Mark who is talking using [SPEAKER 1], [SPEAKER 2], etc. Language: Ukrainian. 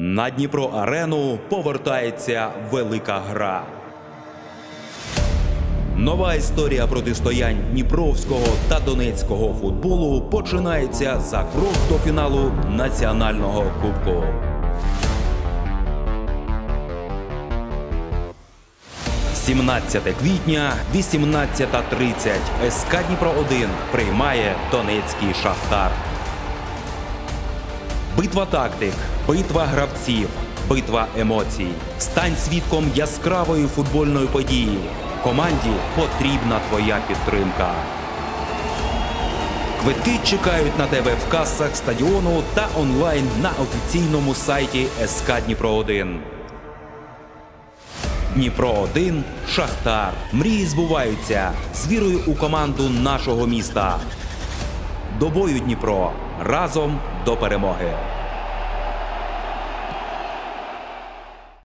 [SPEAKER 1] На Дніпро Арену повертається велика гра. Нова історія протистоянь Дніпровського та Донецького футболу починається за крок до фіналу національного кубку. – 17 квітня, 18.30. СК Дніпро 1 приймає Донецький Шахтар. Битва тактик, битва гравців, битва емоцій. Стань свідком яскравої футбольної події. Команді потрібна твоя підтримка. Квитки чекають на тебе в касах стадіону та онлайн на офіційному сайті СК Дніпро 1. Дніпро 1 Шахтар. Мрії збуваються з вірою у команду нашого міста. До бою Дніпро разом до перемоги.